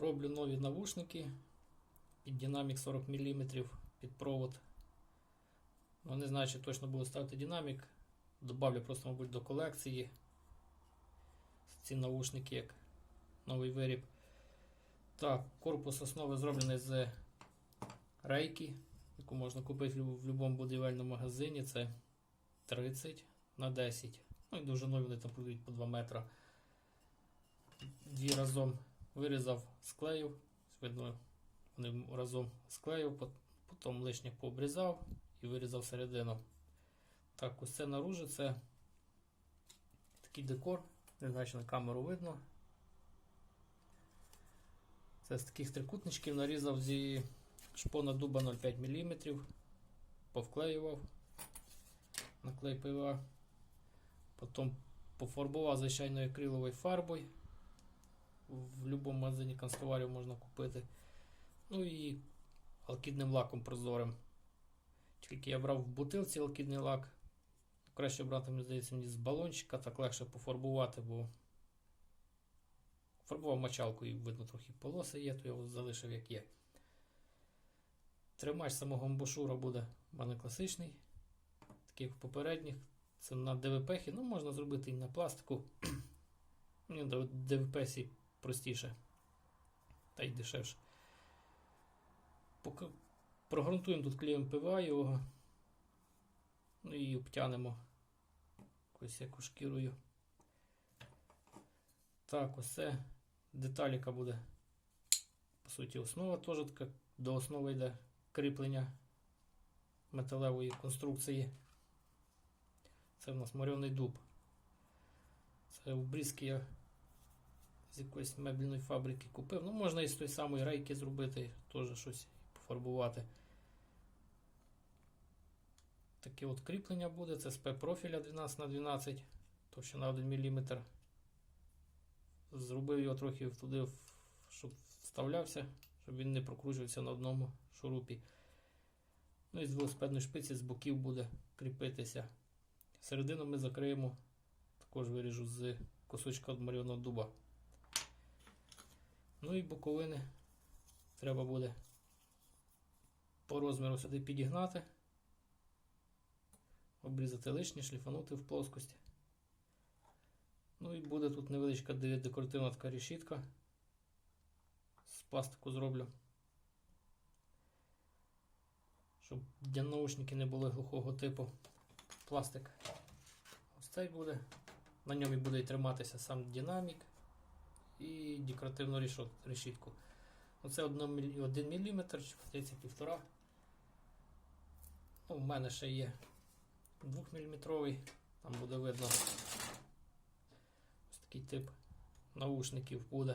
Роблю нові навушники під динамік 40 мм під провод. Ну, не знаю, чи точно буду ставити динамік. Добавлю просто, мабуть, до колекції ці навушники як новий виріб. Так, корпус основи зроблений з рейки, яку можна купити в будь-якому будівельному магазині. Це 30 на 10. Ну і довжиною вони там продають по 2 метра. Дві разом вирізав, склеїв. Видно, вони разом склеїв, потім лишнє пообрізав і вирізав середину. Так, ось це наружу, це такий декор. Не знаю, чи на камеру видно. Це з таких трикутничків нарізав зі шпона дуба 0,5 мм, повклеював, наклей ПВА, потім пофарбував звичайною акриловою фарбою. В будь-якому магазині канцтоварів можна купити. Ну і алкідним лаком прозорим. Тільки я брав в бутилці алкідний лак. Краще брати, мені здається, мені з балончика, так легше пофарбувати, бо фарбував мочалкою, видно, трохи полоси є, то я його залишив як є. Тримач самого амбушура буде в мене класичний, такий як в попередніх. Це на ДВП, ну можна зробити і на пластику. Мені на ДВП простіше та й дешевше. Поки прогрунтуємо тут клеєм ПВА його. Ну і обтянемо якось яку шкірою. Так, ось деталіка буде. По суті, основа теж така до основи йде кріплення металевої конструкції. Це в нас морьоний дуб. Це обрізки я з якоїсь мебільної фабрики купив. Ну, можна і з тої самої рейки зробити, теж щось пофарбувати. Таке от кріплення буде, це з П-профіля 12 на 12 товщина 1 мм. Зробив його трохи туди, щоб вставлявся, щоб він не прокручувався на одному шурупі. Ну і з велосипедної шпиці з боків буде кріпитися. Середину ми закриємо, також виріжу з кусочка одмарьоного дуба. Ну і боковини треба буде по розміру сюди підігнати, обрізати лишнє, шліфанути в плоскості. Ну і буде тут невеличка декоративна така решітка. З пластику зроблю. Щоб для наушники не були глухого типу пластик. Ось цей буде. На ньому буде і триматися сам динамік і декоративну решітку. Оце 1 мм, чи здається півтора. Ну, У мене ще є 2 мм, там буде видно ось такий тип наушників буде.